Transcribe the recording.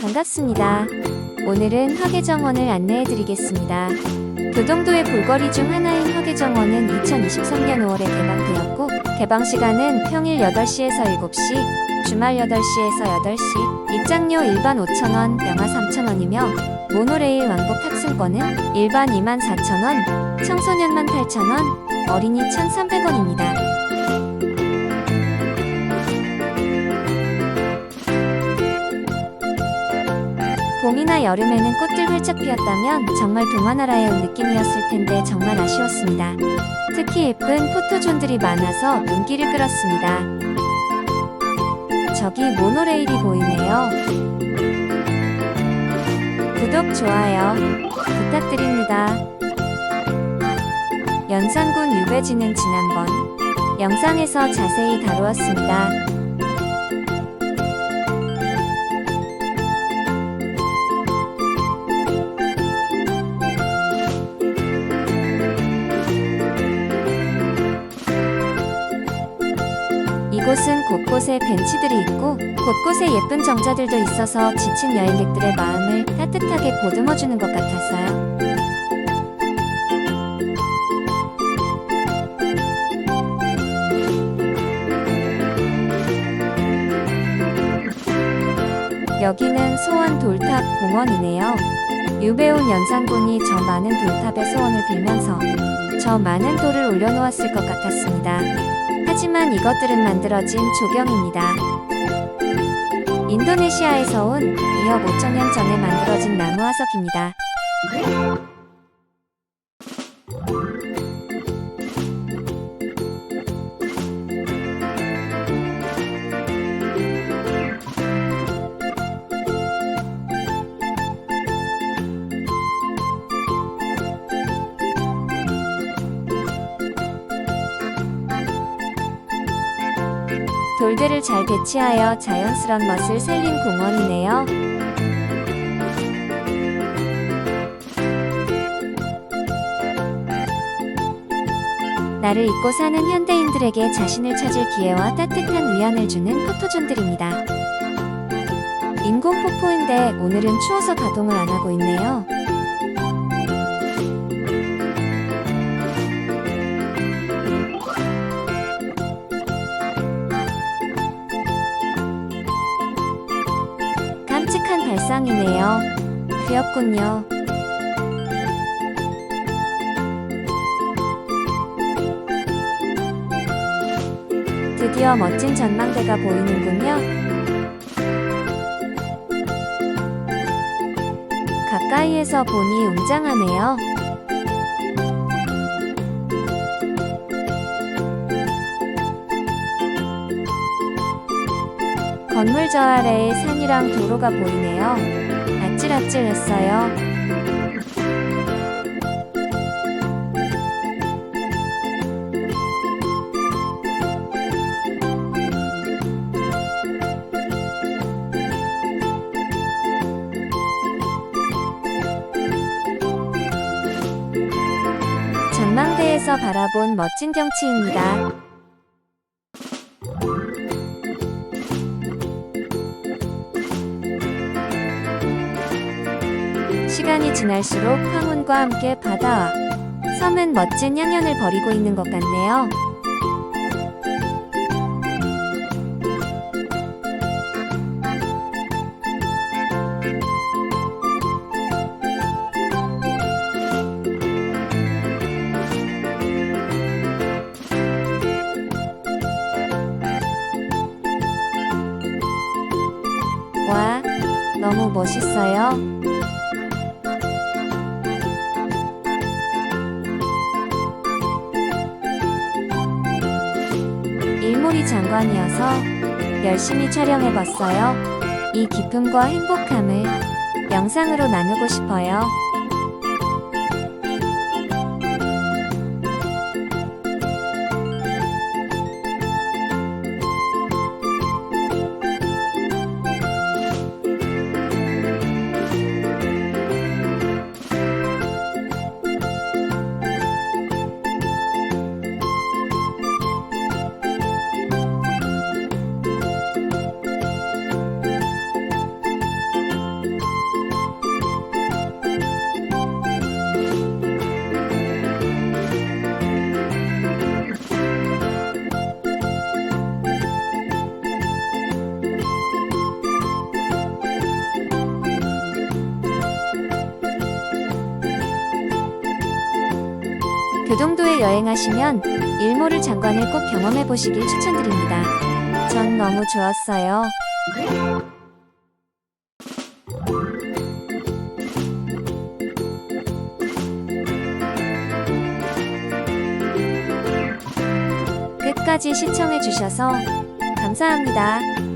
반갑습니다. 오늘은 화계정원을 안내해 드리겠습니다. 교동도의 볼거리 중 하나인 화계정원은 2023년 5월에 개방되었고, 개방 시간은 평일 8시에서 7시, 주말 8시에서 8시, 입장료 일반 5,000원, 영하 3,000원이며, 모노레일 왕복 탑승권은 일반 24,000원, 청소년만 8,000원, 어린이 1,300원입니다. 봄이나 여름에는 꽃들 활짝 피었다면 정말 동화나라에 온 느낌이었을 텐데 정말 아쉬웠습니다. 특히 예쁜 포토존들이 많아서 눈길을 끌었습니다. 저기 모노레일이 보이네요. 구독, 좋아요 부탁드립니다. 연산군 유배지는 지난번 영상에서 자세히 다루었습니다. 이곳은 곳곳에 벤치들이 있고 곳곳에 예쁜 정자들도 있어서 지친 여행객들의 마음을 따뜻하게 보듬어주는 것 같았어요. 여기는 소원 돌탑 공원이네요. 유배온 연산군이 저 많은 돌탑의 소원을 빌면서 저 많은 돌을 올려놓았을 것 같았습니다. 하지만 이것들은 만들어진 조경입니다. 인도네시아에서 온 2억 5천년 전에 만들어진 나무 화석입니다. 돌들을 잘 배치하여 자연스런 멋을 살린 공원이네요. 나를 잊고 사는 현대인들에게 자신을 찾을 기회와 따뜻한 위안을 주는 포토존들입니다. 인공 폭포인데 오늘은 추워서 가동을 안 하고 있네요. 발상이네요. 귀엽군요. 드디어 멋진 전망대가 보이는군요. 가까이에서 보니 웅장하네요. 건물 저 아래에 산이랑 도로가 보이네요. 아찔아찔했어요. 전망대에서 바라본 멋진 경치입니다. 시간이 지날수록 황혼과 함께 바다와 섬은 멋진 향연을 벌이고 있는 것 같네요. 와, 너무 멋있어요. 일몰이 장관이어서 열심히 촬영해봤어요. 이 기쁨과 행복함을 영상으로 나누고 싶어요. 교동도에 여행하시면 일몰을 장관을 꼭 경험해 보시길 추천드립니다. 전 너무 좋았어요. 끝까지 시청해 주셔서 감사합니다.